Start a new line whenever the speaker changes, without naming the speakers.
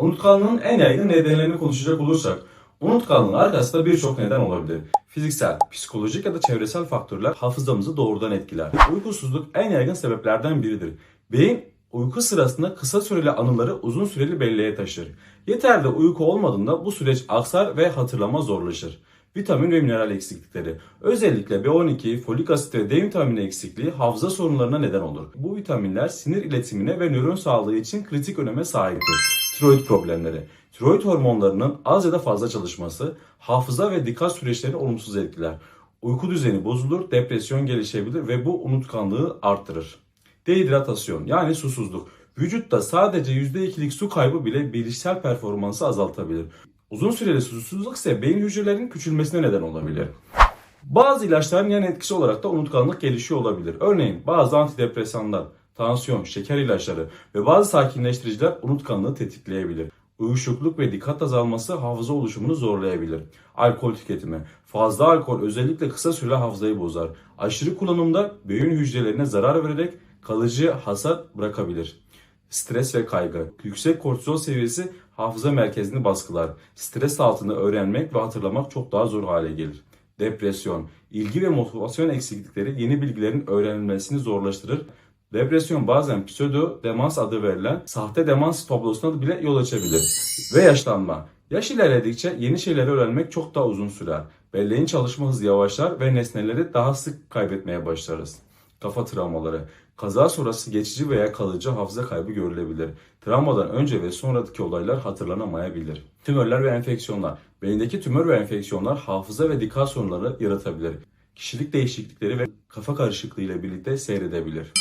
Unutkanlığın en yaygın nedenlerini konuşacak olursak, unutkanlığın arkasında birçok neden olabilir. Fiziksel, psikolojik ya da çevresel faktörler hafızamızı doğrudan etkiler. Uykusuzluk en yaygın sebeplerden biridir. Beyin uyku sırasında kısa süreli anıları uzun süreli belleğe taşır. Yeterli uyku olmadığında bu süreç aksar ve hatırlama zorlaşır. Vitamin ve mineral eksiklikleri. Özellikle B12, folik asit ve D vitamini eksikliği hafıza sorunlarına neden olur. Bu vitaminler sinir iletimine ve nöron sağlığı için kritik öneme sahiptir. Tiroid problemleri. Tiroid hormonlarının az ya da fazla çalışması hafıza ve dikkat süreçlerini olumsuz etkiler. Uyku düzeni bozulur, depresyon gelişebilir ve bu unutkanlığı arttırır. Dehidratasyon yani susuzluk. Vücutta sadece %2'lik su kaybı bile bilişsel performansı azaltabilir. Uzun süreli susuzluk ise beyin hücrelerinin küçülmesine neden olabilir. Bazı ilaçların yan etkisi olarak da unutkanlık gelişiyor olabilir. Örneğin bazı antidepresanlar, tansiyon, şeker ilaçları ve bazı sakinleştiriciler unutkanlığı tetikleyebilir. Uyuşukluk ve dikkat azalması hafıza oluşumunu zorlayabilir. Alkol tüketimi. Fazla alkol özellikle kısa süreli hafızayı bozar. Aşırı kullanımda beyin hücrelerine zarar vererek kalıcı hasar bırakabilir. Stres ve kaygı. Yüksek kortizol seviyesi hafıza merkezini baskılar. Stres altında öğrenmek ve hatırlamak çok daha zor hale gelir. Depresyon. İlgi ve motivasyon eksiklikleri yeni bilgilerin öğrenilmesini zorlaştırır. Depresyon bazen pseudo demans adı verilen sahte demans tablosuna bile yol açabilir. Ve yaşlanma. Yaş ilerledikçe yeni şeyleri öğrenmek çok daha uzun sürer. Belleğin çalışma hızı yavaşlar ve nesneleri daha sık kaybetmeye başlarız. Kafa travmaları. Kaza sonrası geçici veya kalıcı hafıza kaybı görülebilir. Travmadan önce ve sonraki olaylar hatırlanamayabilir. Tümörler ve enfeksiyonlar. Beyindeki tümör ve enfeksiyonlar hafıza ve dikkat sorunları yaratabilir. Kişilik değişiklikleri ve kafa karışıklığı ile birlikte seyredebilir.